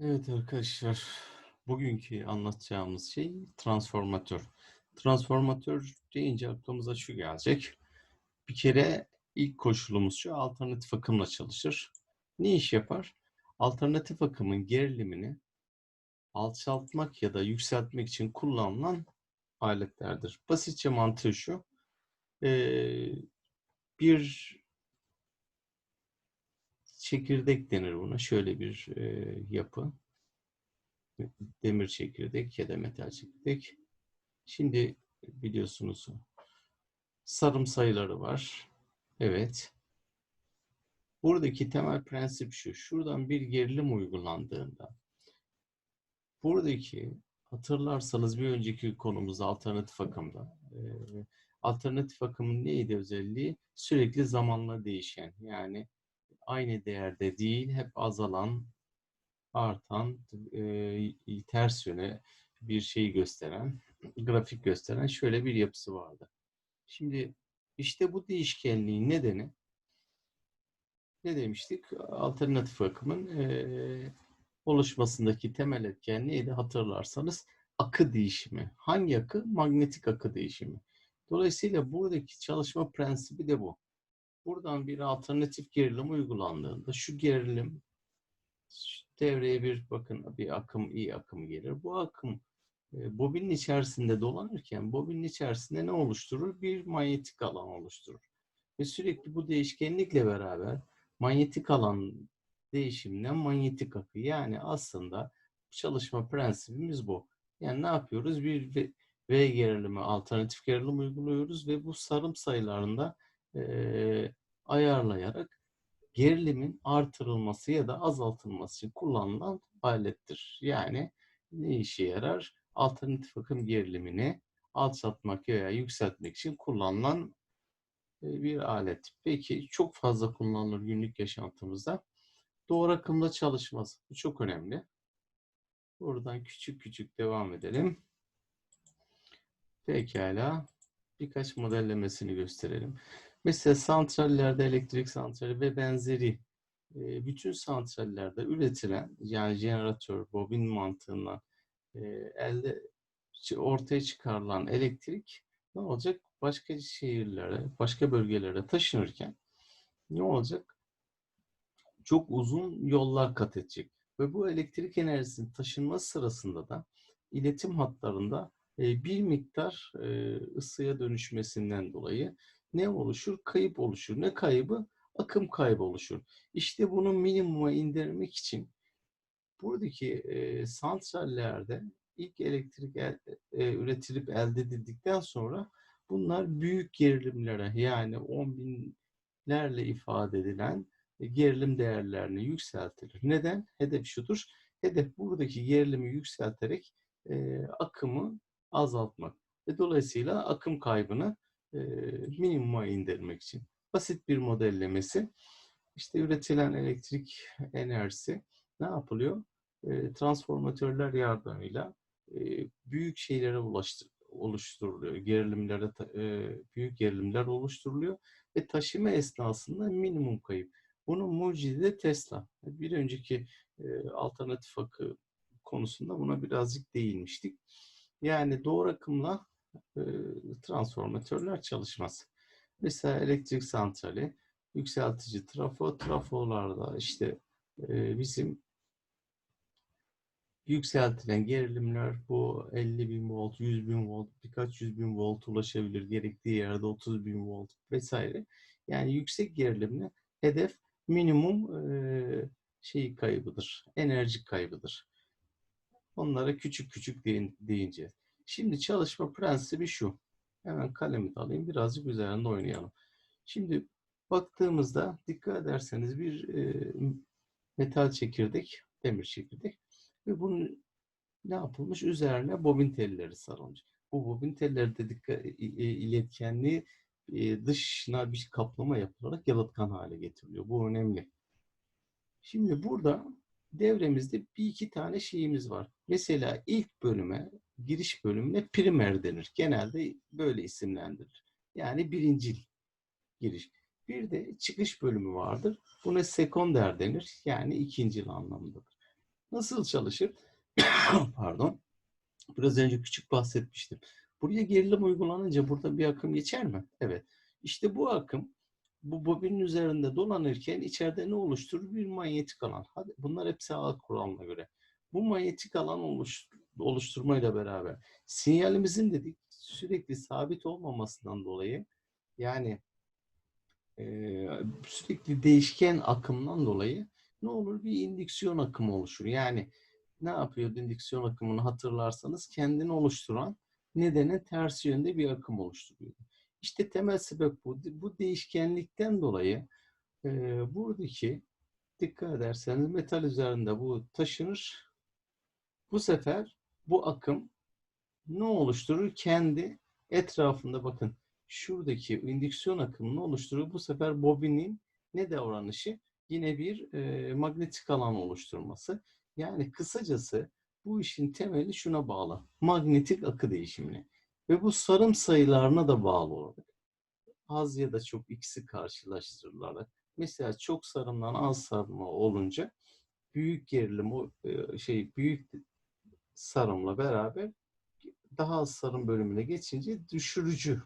Evet arkadaşlar, bugünkü anlatacağımız şey transformatör. Transformatör deyince aklımıza şu gelecek. Bir kere ilk koşulumuz şu, alternatif akımla çalışır. Ne iş yapar? Alternatif akımın gerilimini alçaltmak ya da yükseltmek için kullanılan aletlerdir. Basitçe mantığı şu, bir çekirdek denir buna. Şöyle bir e, yapı. Demir çekirdek ya da metal çekirdek. Şimdi biliyorsunuz sarım sayıları var. Evet. Buradaki temel prensip şu. Şuradan bir gerilim uygulandığında buradaki hatırlarsanız bir önceki konumuz alternatif akımda. E, alternatif akımın neydi özelliği? Sürekli zamanla değişen. Yani aynı değerde değil, hep azalan, artan, e, ters yöne bir şey gösteren, grafik gösteren şöyle bir yapısı vardı. Şimdi işte bu değişkenliğin nedeni ne demiştik? Alternatif akımın e, oluşmasındaki temel etken neydi hatırlarsanız? Akı değişimi. Hangi akı? Manyetik akı değişimi. Dolayısıyla buradaki çalışma prensibi de bu buradan bir alternatif gerilim uygulandığında şu gerilim devreye bir bakın bir akım iyi akım gelir. Bu akım e, bobinin içerisinde dolanırken bobinin içerisinde ne oluşturur? Bir manyetik alan oluşturur. Ve sürekli bu değişkenlikle beraber manyetik alan değişiminden manyetik akı. Yani aslında çalışma prensibimiz bu. Yani ne yapıyoruz? Bir V, gerilimi, alternatif gerilim uyguluyoruz ve bu sarım sayılarında e, ayarlayarak gerilimin artırılması ya da azaltılması için kullanılan alettir. Yani ne işe yarar? Alternatif akım gerilimini alçaltmak veya yükseltmek için kullanılan bir alet. Peki çok fazla kullanılır günlük yaşantımızda. Doğru akımda çalışmaz. Bu çok önemli. Buradan küçük küçük devam edelim. Pekala. Birkaç modellemesini gösterelim. Mesela santrallerde elektrik santrali ve benzeri bütün santrallerde üretilen yani jeneratör, bobin mantığından elde ortaya çıkarılan elektrik ne olacak? Başka şehirlere, başka bölgelere taşınırken ne olacak? Çok uzun yollar kat edecek. Ve bu elektrik enerjisinin taşınması sırasında da iletim hatlarında bir miktar ısıya dönüşmesinden dolayı ne oluşur? Kayıp oluşur. Ne kaybı? Akım kaybı oluşur. İşte bunu minimuma indirmek için buradaki e, santrallerde ilk elektrik el, e, üretilip elde edildikten sonra bunlar büyük gerilimlere yani 10 binlerle ifade edilen gerilim değerlerini yükseltilir. Neden? Hedef şudur. Hedef buradaki gerilimi yükselterek e, akımı azaltmak. Ve dolayısıyla akım kaybını e, minimuma indirmek için. Basit bir modellemesi. İşte üretilen elektrik enerjisi ne yapılıyor? E, transformatörler yardımıyla e, büyük şeylere ulaştır, oluşturuluyor. Gerilimlere e, büyük gerilimler oluşturuluyor ve taşıma esnasında minimum kayıp. Bunun mucidi de Tesla. Bir önceki e, alternatif akı konusunda buna birazcık değinmiştik. Yani doğru akımla transformatörler çalışmaz. Mesela elektrik santrali, yükseltici trafo, trafolarda işte bizim yükseltilen gerilimler bu 50 bin volt, 100 bin volt, birkaç yüz bin volt ulaşabilir. Gerektiği yerde 30 bin volt vesaire. Yani yüksek gerilimle hedef minimum e, şey kaybıdır, enerji kaybıdır. Onlara küçük küçük deyince. Şimdi çalışma prensibi şu. Hemen kalemi alayım. Birazcık üzerinde oynayalım. Şimdi baktığımızda dikkat ederseniz bir e, metal çekirdek, demir çekirdek ve bunun ne yapılmış? Üzerine bobin telleri sarılmış. Bu bobin telleri de dikkat, iletkenliği e, dışına bir kaplama yapılarak yalıtkan hale getiriliyor. Bu önemli. Şimdi burada devremizde bir iki tane şeyimiz var. Mesela ilk bölüme giriş bölümüne primer denir. Genelde böyle isimlendirilir. Yani birincil giriş. Bir de çıkış bölümü vardır. Buna sekonder denir. Yani ikincil anlamındadır. Nasıl çalışır? Pardon. Biraz önce küçük bahsetmiştim. Buraya gerilim uygulanınca burada bir akım geçer mi? Evet. İşte bu akım bu bobinin üzerinde dolanırken içeride ne oluşturur? Bir manyetik alan. Hadi bunlar hepsi ağ kuralına göre. Bu manyetik alan oluş, oluşturmayla beraber sinyalimizin dedik sürekli sabit olmamasından dolayı yani e, sürekli değişken akımdan dolayı ne olur? Bir indüksiyon akımı oluşur. Yani ne yapıyor indüksiyon akımını hatırlarsanız kendini oluşturan nedenin ters yönde bir akım oluşturuyor. İşte temel sebep bu. Bu değişkenlikten dolayı e, buradaki dikkat ederseniz metal üzerinde bu taşınır. Bu sefer bu akım ne oluşturur? Kendi etrafında bakın şuradaki indüksiyon akımını oluşturur. Bu sefer bobinin ne davranışı? Yine bir e, manyetik alan oluşturması. Yani kısacası bu işin temeli şuna bağlı. Manyetik akı değişimine. Ve bu sarım sayılarına da bağlı olarak. Az ya da çok ikisi karşılaştırılarak. Mesela çok sarımdan az sarımı olunca büyük gerilim o e, şey büyük sarımla beraber daha az sarım bölümüne geçince düşürücü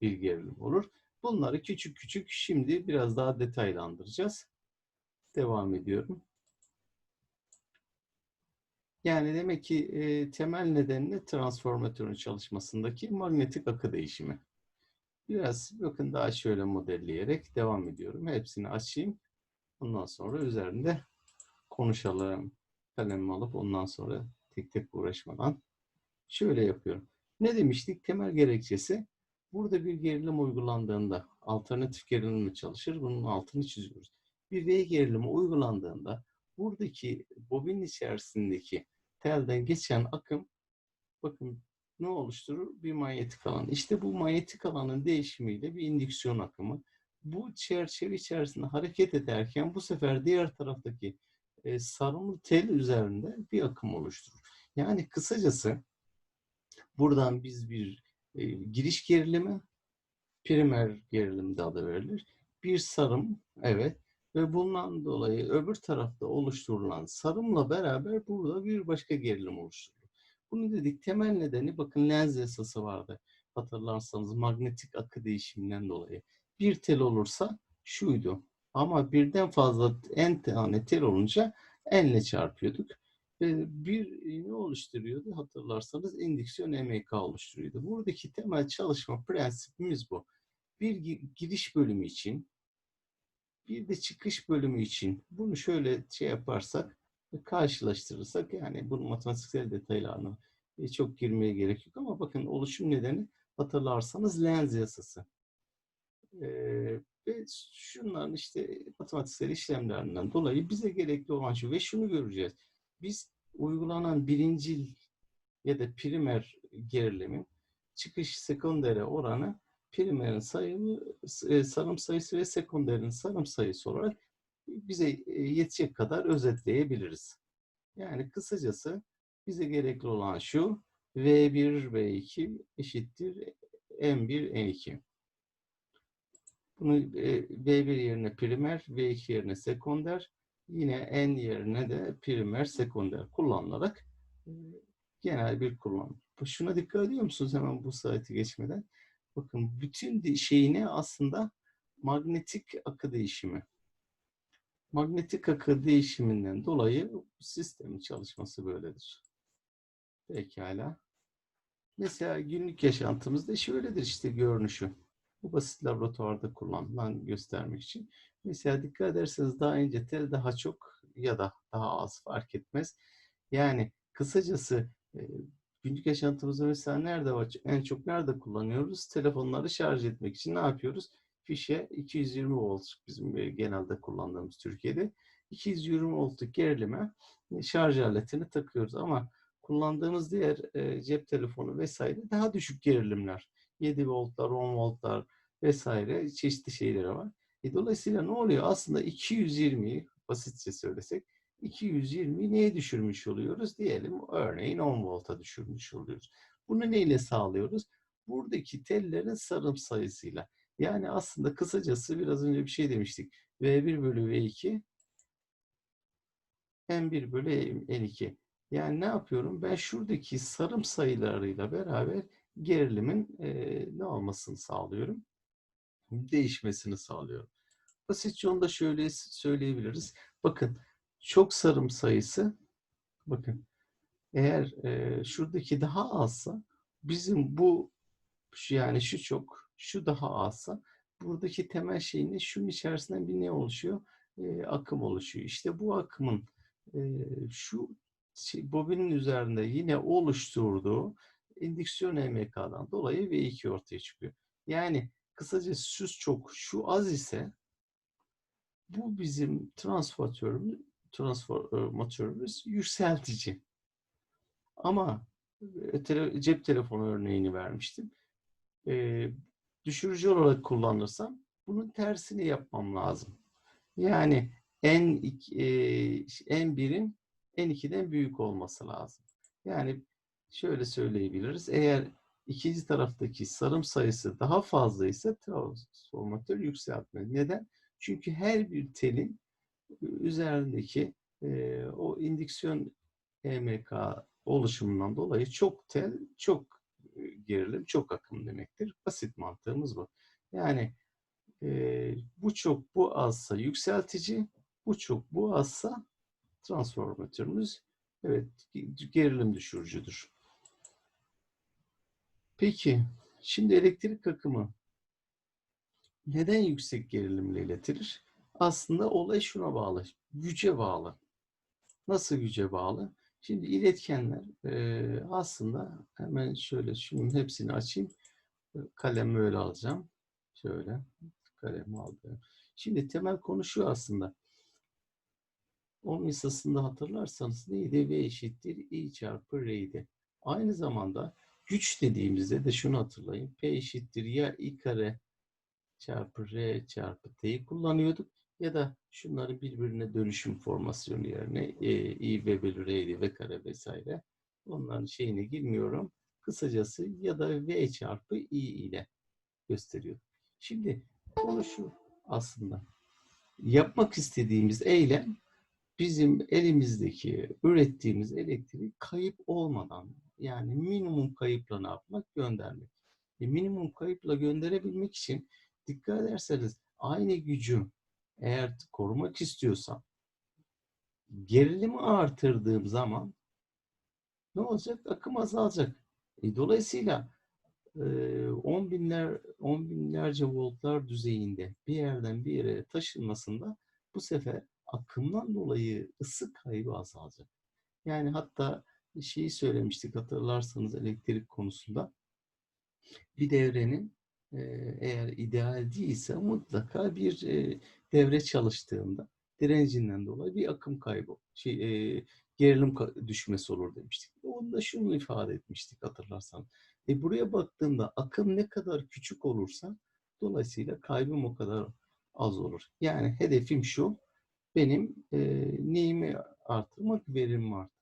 bir gerilim olur. Bunları küçük küçük şimdi biraz daha detaylandıracağız. Devam ediyorum. Yani demek ki e, temel nedeni transformatörün çalışmasındaki manyetik akı değişimi. Biraz bakın daha şöyle modelleyerek devam ediyorum. Hepsini açayım. Ondan sonra üzerinde konuşalım. Kalemimi alıp ondan sonra tek tek uğraşmadan şöyle yapıyorum. Ne demiştik? Temel gerekçesi burada bir gerilim uygulandığında alternatif gerilim mi çalışır? Bunun altını çiziyoruz. Bir V gerilimi uygulandığında buradaki bobin içerisindeki telden geçen akım bakın ne oluşturur? Bir manyetik alan. İşte bu manyetik alanın değişimiyle bir indüksiyon akımı. Bu çerçeve içerisinde hareket ederken bu sefer diğer taraftaki e, sarımlı tel üzerinde bir akım oluşturur. Yani kısacası buradan biz bir e, giriş gerilimi, primer gerilim de adı verilir. Bir sarım, evet. Ve bundan dolayı öbür tarafta oluşturulan sarımla beraber burada bir başka gerilim oluşturulur. Bunu dedik temel nedeni bakın lens yasası vardı. Hatırlarsanız manyetik akı değişiminden dolayı. Bir tel olursa şuydu. Ama birden fazla en tane tel olunca enle çarpıyorduk. Ve bir ne oluşturuyordu hatırlarsanız indüksiyon MK oluşturuyordu. Buradaki temel çalışma prensibimiz bu. Bir giriş bölümü için bir de çıkış bölümü için bunu şöyle şey yaparsak karşılaştırırsak yani bunun matematiksel detaylarına e, çok girmeye gerek yok ama bakın oluşum nedeni hatırlarsanız lens yasası. Ee, ve şunların işte matematiksel işlemlerinden dolayı bize gerekli olan şu ve şunu göreceğiz. Biz uygulanan birincil ya da primer gerilimin çıkış sekondere oranı primerin sayımı, e, sarım sayısı ve sekonderin sarım sayısı olarak bize e, yetecek kadar özetleyebiliriz. Yani kısacası bize gerekli olan şu V1, V2 eşittir M1, N2. Bunu e, V1 yerine primer, V2 yerine sekonder, yine N yerine de primer, sekonder kullanılarak genel bir kullanım. Şuna dikkat ediyor musunuz hemen bu saati geçmeden? Bakın bütün şeyine aslında magnetik akı değişimi. Magnetik akı değişiminden dolayı sistemin çalışması böyledir. Pekala. Mesela günlük yaşantımızda şöyledir işte görünüşü. Bu basit laboratuvarda kullanılan göstermek için. Mesela dikkat ederseniz daha ince tel daha çok ya da daha az fark etmez. Yani kısacası günlük yaşantımızda mesela nerede var? En çok nerede kullanıyoruz? Telefonları şarj etmek için ne yapıyoruz? Fişe 220 volt bizim genelde kullandığımız Türkiye'de. 220 voltluk gerilime şarj aletini takıyoruz ama kullandığımız diğer cep telefonu vesaire daha düşük gerilimler. 7 voltlar, 10 voltlar vesaire çeşitli şeyleri var. E, dolayısıyla ne oluyor? Aslında 220'yi basitçe söylesek 220'yi neye düşürmüş oluyoruz? Diyelim örneğin 10 volta düşürmüş oluyoruz. Bunu neyle sağlıyoruz? Buradaki tellerin sarım sayısıyla. Yani aslında kısacası biraz önce bir şey demiştik. V1 bölü V2 N1 bölü N2. Yani ne yapıyorum? Ben şuradaki sarım sayılarıyla beraber gerilimin e, ne olmasını sağlıyorum? Değişmesini sağlıyorum. Basitçe onu da şöyle söyleyebiliriz. Bakın çok sarım sayısı bakın eğer e, şuradaki daha azsa bizim bu yani şu çok şu daha azsa buradaki temel şeyin şunun içerisinden bir ne oluşuyor? E, akım oluşuyor. İşte bu akımın e, şu şey, bobinin üzerinde yine oluşturduğu indüksiyon EMK'dan dolayı V2 ortaya çıkıyor. Yani kısaca şu çok, şu az ise bu bizim transformatörümüz, transformatörümüz yükseltici. Ama tele, cep telefonu örneğini vermiştim. E, düşürücü olarak kullanırsam bunun tersini yapmam lazım. Yani en e, en birin en 2'den büyük olması lazım. Yani şöyle söyleyebiliriz. Eğer ikinci taraftaki sarım sayısı daha fazla ise transformatör yükseltme. Neden? Çünkü her bir telin üzerindeki e, o indüksiyon EMK oluşumundan dolayı çok tel, çok gerilim, çok akım demektir. Basit mantığımız bu. Yani e, bu çok, bu azsa yükseltici, bu çok, bu azsa transformatörümüz evet gerilim düşürücüdür. Peki, şimdi elektrik akımı neden yüksek gerilimle iletilir? Aslında olay şuna bağlı, güce bağlı. Nasıl güce bağlı? Şimdi iletkenler aslında hemen şöyle şunun hepsini açayım. Kalemi öyle alacağım. Şöyle kalemi aldım. Şimdi temel konu şu aslında. Ohm yasasında hatırlarsanız neydi? V eşittir I çarpı R'ydi. Aynı zamanda güç dediğimizde de şunu hatırlayın. P eşittir ya I kare çarpı R çarpı T'yi kullanıyorduk ya da şunların birbirine dönüşüm formasyonu yerine e, I V bölü R'ydi V kare vesaire. Onların şeyine girmiyorum. Kısacası ya da V çarpı I ile gösteriyor. Şimdi konu şu aslında. Yapmak istediğimiz eylem bizim elimizdeki ürettiğimiz elektriği kayıp olmadan yani minimum kayıpla ne yapmak? Göndermek. E, minimum kayıpla gönderebilmek için dikkat ederseniz aynı gücü eğer korumak istiyorsam gerilimi artırdığım zaman ne olacak? Akım azalacak. E, dolayısıyla e, on binler, on binlerce voltlar düzeyinde bir yerden bir yere taşınmasında bu sefer akımdan dolayı ısı kaybı azalacak. Yani hatta şeyi söylemiştik hatırlarsanız elektrik konusunda bir devrenin eğer ideal değilse mutlaka bir devre çalıştığında direncinden dolayı bir akım kaybı, şey, e, gerilim düşmesi olur demiştik. Onda şunu ifade etmiştik hatırlarsan. E buraya baktığımda akım ne kadar küçük olursa dolayısıyla kaybım o kadar az olur. Yani hedefim şu, benim e, neyimi artırmak, verimimi artırmak.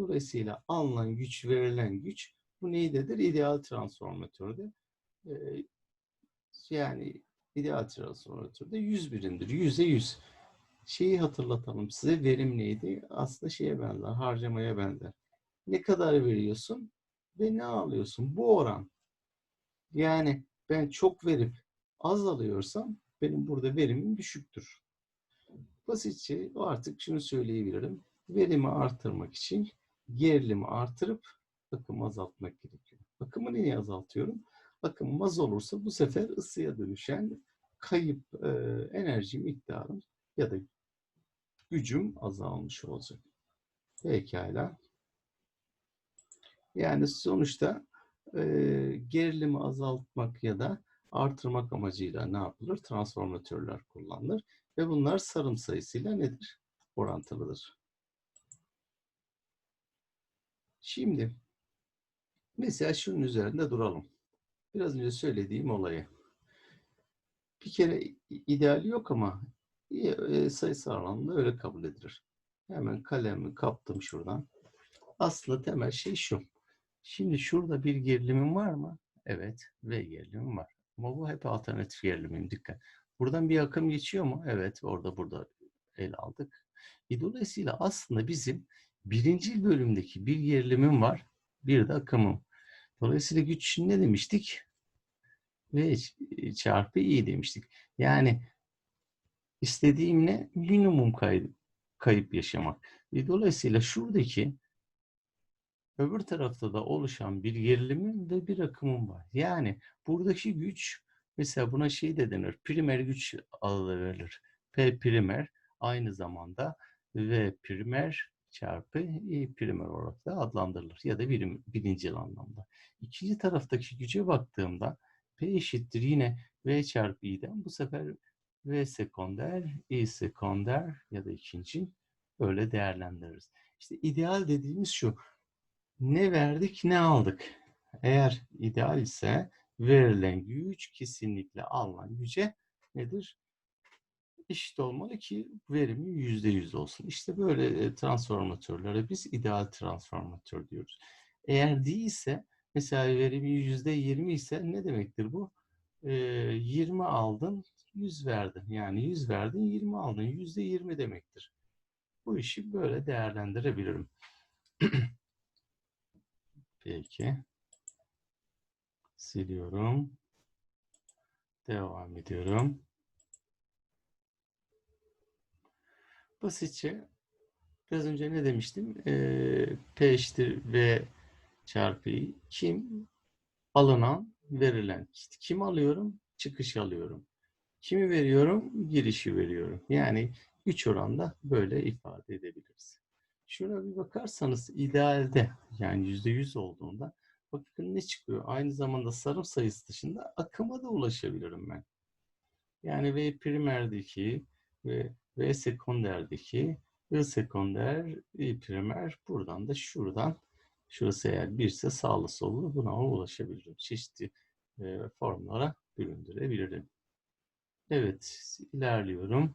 Dolayısıyla alınan güç, verilen güç bu neydedir? İdeal transformatörde. E, yani ideal transformatörde 100 birimdir. 100'e 100. Şeyi hatırlatalım size. Verim neydi? Aslında şeye benzer, harcamaya benzer. Ne kadar veriyorsun ve ne alıyorsun? Bu oran. Yani ben çok verip az alıyorsam benim burada verimim düşüktür. Basitçe artık şunu söyleyebilirim. Verimi artırmak için gerilimi artırıp akımı azaltmak gerekiyor. Akımı niye azaltıyorum? Akım az olursa bu sefer ısıya dönüşen kayıp e, enerji miktarım ya da gücüm azalmış olacak. Pekala. Yani sonuçta e, gerilimi azaltmak ya da artırmak amacıyla ne yapılır? Transformatörler kullanılır. Ve bunlar sarım sayısıyla nedir? Orantılıdır. Şimdi mesela şunun üzerinde duralım. Biraz önce söylediğim olayı. Bir kere ideali yok ama e, sayısı anlamında öyle kabul edilir. Hemen kalemi kaptım şuradan. Aslında temel şey şu. Şimdi şurada bir gerilimim var mı? Evet. V gerilimim var. Ama bu hep alternatif gerilimim. Dikkat. Buradan bir akım geçiyor mu? Evet. Orada burada el aldık. E, dolayısıyla aslında bizim birinci bölümdeki bir gerilimim var, bir de akımım. Dolayısıyla güç ne demiştik? V çarpı I demiştik. Yani istediğim ne? Minimum kayıp, kayıp yaşamak. E, dolayısıyla şuradaki öbür tarafta da oluşan bir gerilimim ve bir akımım var. Yani buradaki güç mesela buna şey de denir. Primer güç adı verilir. P primer aynı zamanda V primer çarpı I primer olarak da adlandırılır. Ya da birim, birinci anlamda. İkinci taraftaki güce baktığımda P eşittir yine V çarpı I'den bu sefer V sekonder, I sekonder ya da ikinci öyle değerlendiririz. İşte ideal dediğimiz şu. Ne verdik ne aldık. Eğer ideal ise verilen güç kesinlikle alınan güce nedir? Eşit olmalı ki verimi yüzde yüz olsun. İşte böyle transformatörlere biz ideal transformatör diyoruz. Eğer değilse mesela verimi yüzde yirmi ise ne demektir bu? Ee, 20 aldın, 100 verdin. Yani 100 verdin, 20 aldın. Yüzde 20 demektir. Bu işi böyle değerlendirebilirim. Peki. Siliyorum. Devam ediyorum. Basitçe biraz önce ne demiştim? Ee, P eşittir V çarpı I. Kim? Alınan, verilen. İşte kim alıyorum? Çıkış alıyorum. Kimi veriyorum? Girişi veriyorum. Yani güç oranda böyle ifade edebiliriz. Şuna bir bakarsanız idealde yani yüzde yüz olduğunda bakın ne çıkıyor? Aynı zamanda sarım sayısı dışında akıma da ulaşabilirim ben. Yani V primerdeki ve V sekonderdeki I sekonder, I primer buradan da şuradan şurası eğer birse sağlı sollu buna ulaşabilirim. Çeşitli e, formlara büründürebilirim. Evet, ilerliyorum.